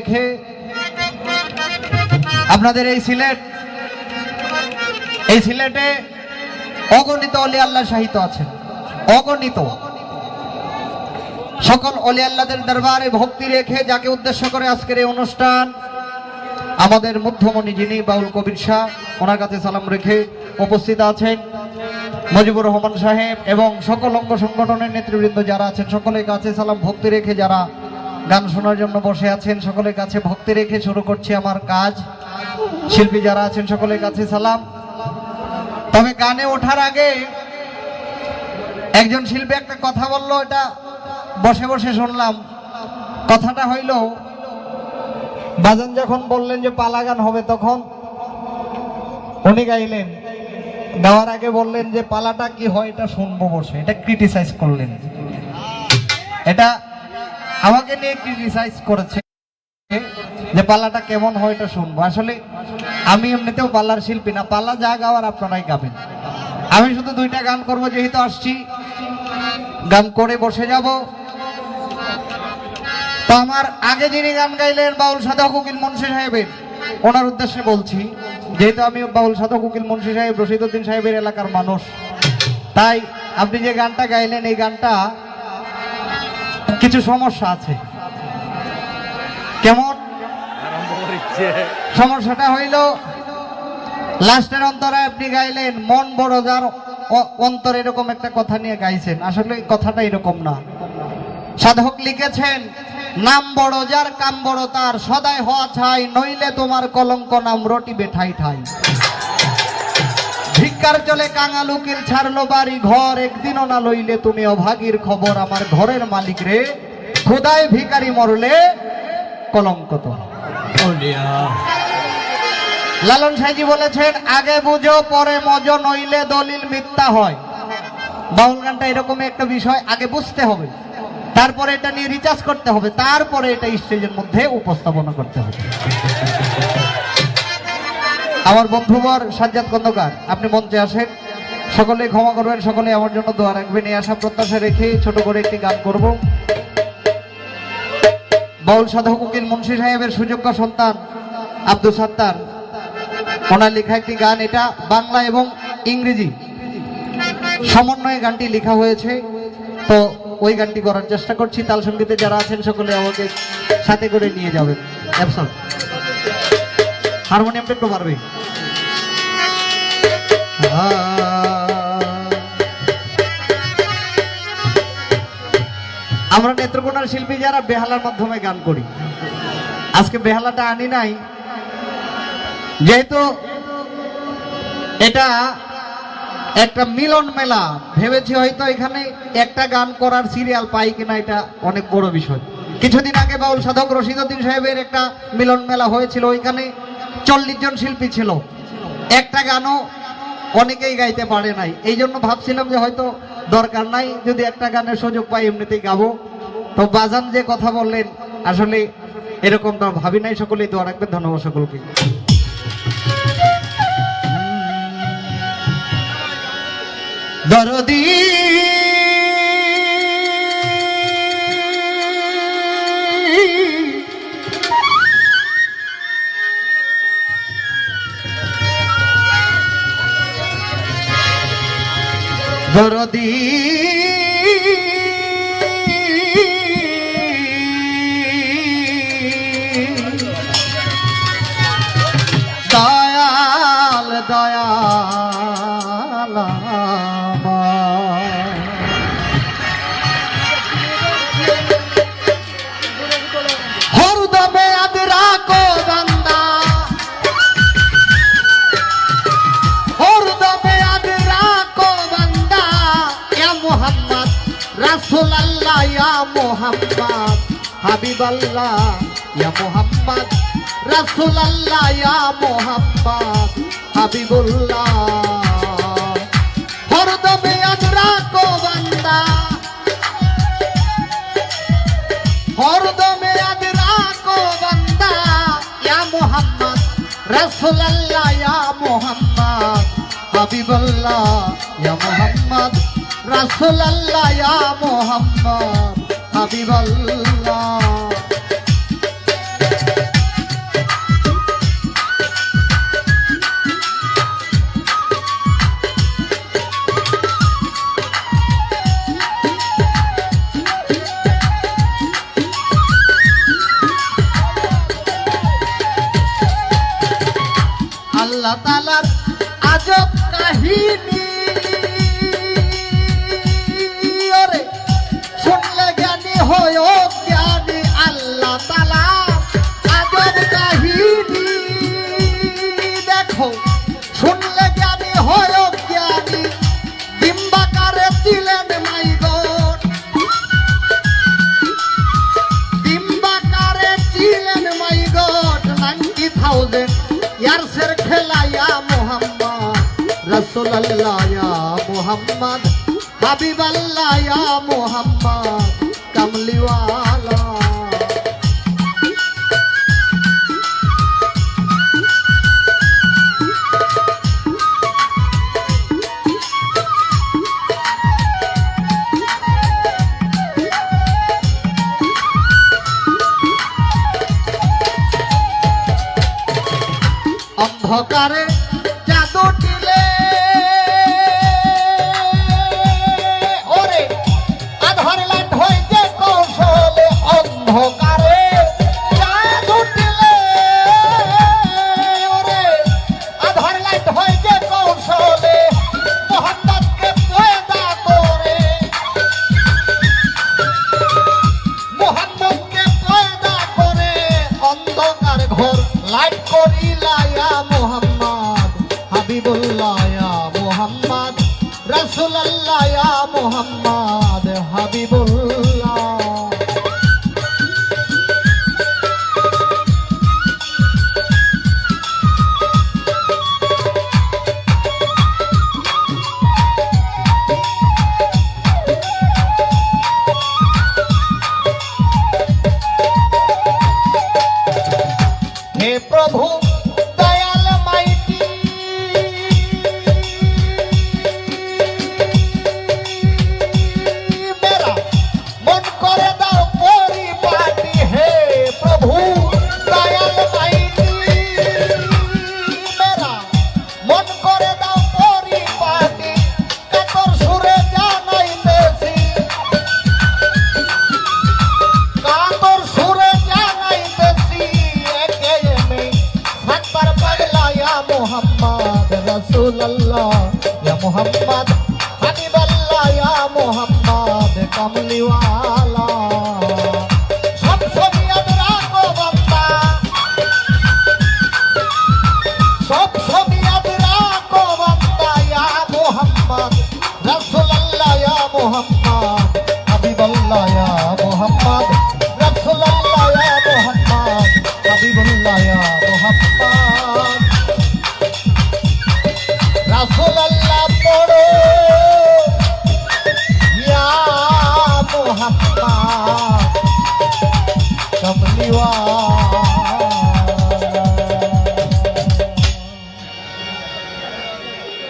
রেখে আপনাদের এই সিলেট, এই সিলেটে অগণিত অলি আল্লাহ সাহিত্য আছেন, অগণিত। সকল অলি আল্লাহদের দরবারে ভক্তি রেখে যাকে উদ্দেশ্য করে আজকের এই অনুষ্ঠান, আমাদের মধ্যমণি যিনি বাউল কবির শাহ, ওনার কাছে সালাম রেখে উপস্থিত আছেন মজিবুর রহমান সাহেব এবং সকল অঙ্গ সংগঠনের নেতৃবৃন্দ যারা আছেন, সকলের কাছে সালাম, ভক্তি রেখে যারা গান শোনার জন্য বসে আছেন, সকলের কাছে ভক্তি রেখে শুরু করছি আমার কাজ। শিল্পী যারা আছেন, সকলের কাছে সালাম। তবে গানে ওঠার আগে একজন শিল্পী একটা কথা বলল, এটা বসে বসে শুনলাম। কথাটা হইল, বাজান যখন বললেন যে পালা গান হবে তখন, উনি গাইলেন। গাওয়ার আগে বললেন যে পালাটা কি হয়, এটা শুনব বসে। এটা ক্রিটিসাইজ করলেন। এটা আমাকে নিয়ে একটি ক্রিটিসাইজ করেছে যে পাল্লাটা কেমন হয় এটা শুনব। আসলে আমি এমনিতেও পাল্লার শিল্পী না, পাল্লা যা গাওয়ার আপনারাই গাবেন। আমি শুধু দুইটা গান করব, যেহেতু আসছি। গান করে বসে যাব। তো আমার আগে যিনি গান গাইলেন বাউল সাধক উকিল মুন্সি সাহেবের, ওনার উদ্দেশ্যে বলছি, যেহেতু আমি বাউল সাধক উকিল মুন্সি সাহেব, রশিদুদ্দিন সাহেবের এলাকার মানুষ, তাই আপনি যে গানটা গাইলেন, এই গানটা কিছু সমস্যা আছে? কেমন? সমস্যাটা হইল, লাস্টের অন্তরে আপনি গাইলেন, মন বড় যার অন্তর এরকম একটা কথা নিয়ে গাইছেন। আসলে কথাটা এরকম না। সাধক লিখেছেন, নাম বড় যার কাম বড় তার সদাই হওয়া ছাই, নইলে তোমার কলঙ্ক নাম রটিবে ঠাই ঠাই। ভিক্ষার চলে কাঙালুকির ছাড়লো বাড়ি ঘর। একদিনও না লইলে তুমি অভাগীর খবর আমার ঘরের মালিক রে। খোদায় ভিখারি মরলে কলঙ্ক তো লালন সাইজি বলেছেন আগে বুঝো পরে মজ নইলে দলিল মিথ্যা হয়। বাউল গানটা এরকম একটা বিষয় আগে বুঝতে হবে। তারপরে এটা নিয়ে রিচার্জ করতে হবে। তারপরে এটা স্টেজের মধ্যে উপস্থাপনা করতে হবে। আমার বন্ধুবর সাজ্জাদ খন্দকার আপনি মঞ্চে আসেন। সকলে ক্ষমা করবেন সকলে আমার জন্য দোয়া রাখবেন। এই আশা প্রত্যাশা রেখে ছোট করে একটি গান করব। বাউল সাধক উকিল মুন্সি সাহেবের সুযোগ্য সন্তান আব্দুল সাত্তার। ওনার লেখা একটি গান, এটা বাংলা এবং ইংরেজি। সমন্বয়ে গানটি লেখা হয়েছে। তো ওই গানটি করার চেষ্টা করছি। তাল সঙ্গীতে যারা আছেন, সকলে আমাকে সাথে করে নিয়ে যাবেন। অ্যাবসল হারমোনিয়ামটা একটু পারবে আমরা নেত্রকোনার শিল্পী যারা বেহালার মাধ্যমে গান করি। আজকে বেহালাটা আনি নাই। যেহেতু এটা একটা মিলন মেলা, ভেবেছি হয়তো এখানে একটা গান করার সিরিয়াল পাই কিনা এটা অনেক বড় বিষয়। কিছুদিন আগে বাউল সাধক রশিদুদ্দিন সাহেবের একটা মিলন মেলা হয়েছিল ওইখানে চল্লিশ জন শিল্পী ছিল। একটা গানও অনেকেই গাইতে পারে নাই। এই জন্য ভাবছিলাম যে হয়তো দরকার নাই, যদি একটা গানের সুযোগ পাই এমনিতেই গাবো। তো বাজান যে কথা বললেন, আসলে এরকম তো ভাবি নাই, সকলেই দোয়া রাখবেন, ধন্যবাদ সকলকে। দরদি দরদি মুহাম্মদ হাবিবাল্লাহ, ইয়া মুহাম্মদ রাসূলুল্লাহ, ইয়া মুহাম্মদ হাবিবুল্লাহ। হরদমে আদরা কো বান্দা। হরদমে আদরা কো ইয়া মুহাম্মদ রাসূলুল্লাহ, ইয়া মুহাম্মদ হাবিবাল্লাহ। ইয়া মুহাম্মদ রাসূলুল্লাহ, ইয়া মুহাম্মদ আল্লাহ তালার আজব কাহিন মোহাম্মদ। হাবিবাল্লাহ মোহাম্মদ। কামলিওয়ালা।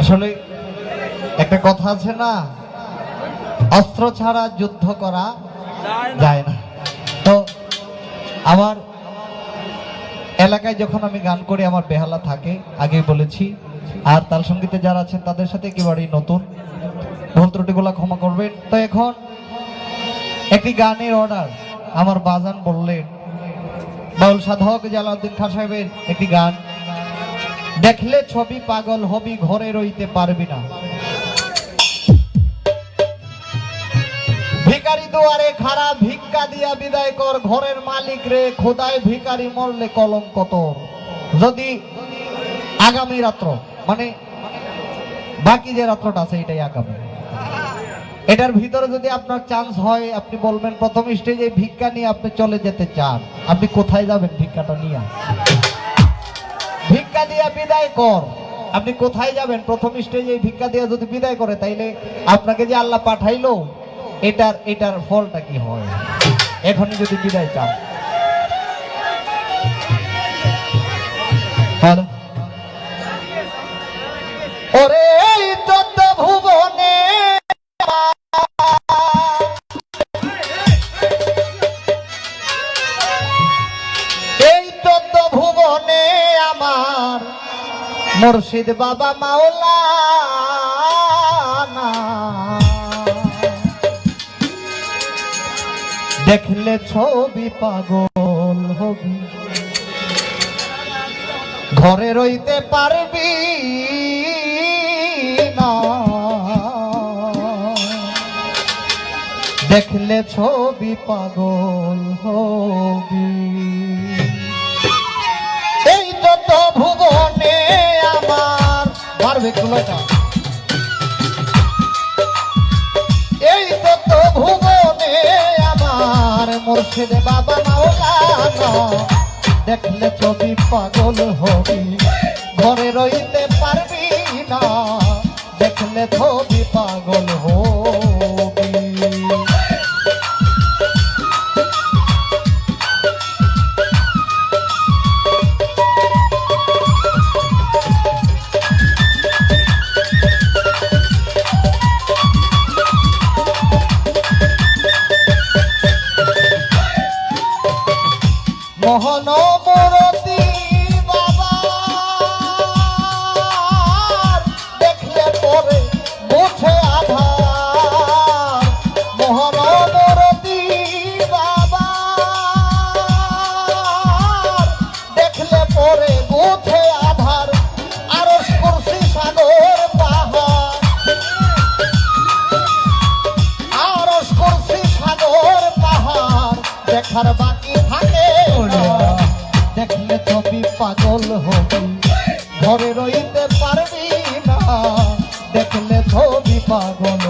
আসলে একটা কথা আছে না? অস্ত্র ছাড়া যুদ্ধ করা যায় না। তো আমার এলাকায় যখন আমি গান করি, আমার বেহালা থাকে, আগেই বলেছি। আর তাল সঙ্গীতে যারা আছেন, তাদের সাথে একেবারেই নতুন। ভুল ত্রুটিগুলো ক্ষমা করবেন। তো এখন একটি গানের অর্ডার আমার বাজান বললেন, বাউল সাধক জালাউদ্দিন খান সাহেবের একটি গান। দেখলে ছবি পাগল হবি ঘরে রইতে পারবি না। ভিকারি দুয়ারে খারাপ ভিক্ষা দিয়া বিদায় কর, ঘরের মালিক রে, খোদায় ভিকারি মরলে কলঙ্ক তোর। যদি আগামী রাত্র মানে বাকি যে রাত্রটা আছে, এটাই আগামী। এটার ভিতরে যদি আপনার চান্স হয়, আপনি বলবেন প্রথম স্টেজে ভিক্ষা নিয়ে আপনি চলে যেতে চান। আপনি কোথায় যাবেন? ভিক্ষাটা নিয়ে ভিক্ষা দিয়া বিদায় কর। আপনি কোথায় যাবেন? প্রথম স্টেজে ভিক্ষা দিয়া যদি বিদায় করে, তাইলে আপনাকে যে আল্লাহ পাঠাইলো, এটার এটার ফলটা কি হয়? এখন যদি বিদায় চান। হ্যালো। মুর্শিদ বাবা মাওলা দেখলে ছবি পাগল হবি। ঘরে রইতে পারবি না। দেখলে ছবি পাগল হবি। এই তো ভুবন এই তত ভুবনে আমার মুর্শিদ বাবা মাওলানা দেখলে ছবি পাগল হবি, ঘরে রইতে পারবি না। দেখলে ছবি পাগল পাগল হবি। ঘরে রইতে পারবি না। দেখলে ধবি পাগল।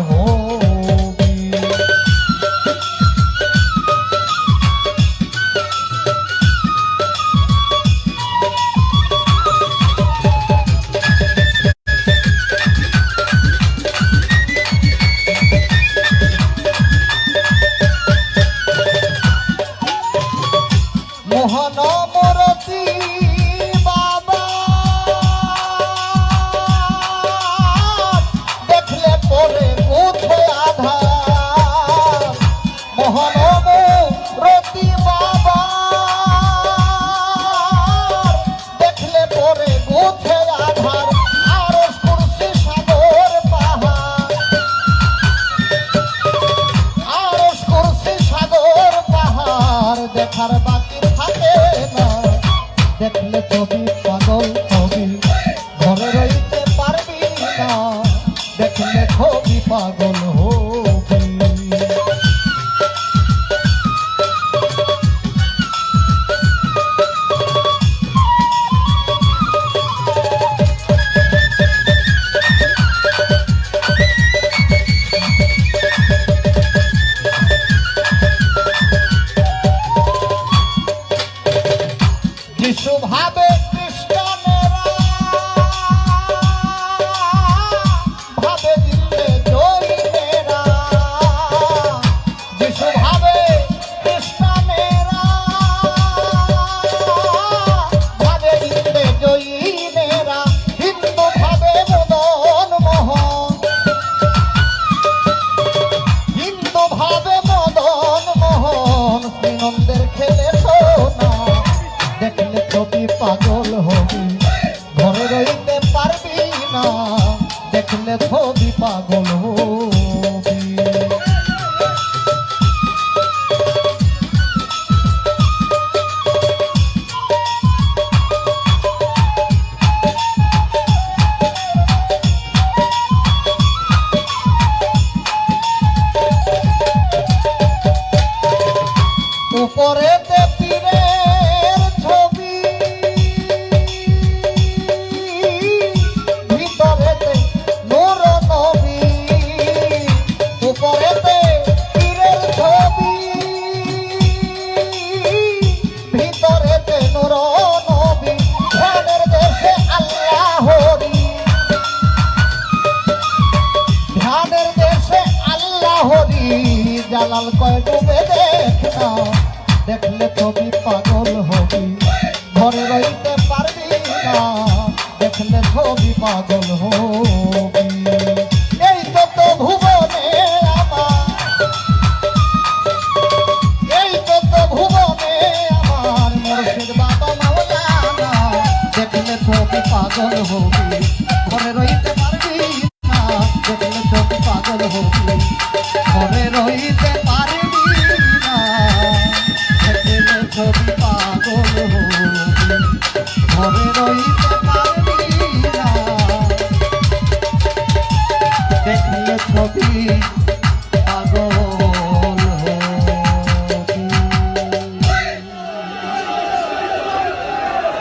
Coreta.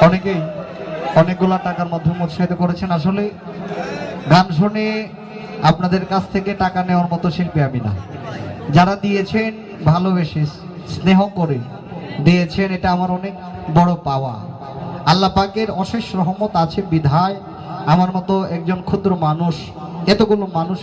অনেকেই অনেকগুলা টাকার মাধ্যমে উৎসাহিত করেছেন। আসলে গান শুনে আপনাদের কাছ থেকে টাকা নেওয়ার মতো শিল্পী আমি না। যারা দিয়েছেন ভালোবেসে, স্নেহ করে দিয়েছেন, এটা আমার অনেক বড় পাওয়া। আল্লাহ পাকের অশেষ রহমত আছে বিধায়। আমার মতো একজন ক্ষুদ্র মানুষ, এতগুলো মানুষ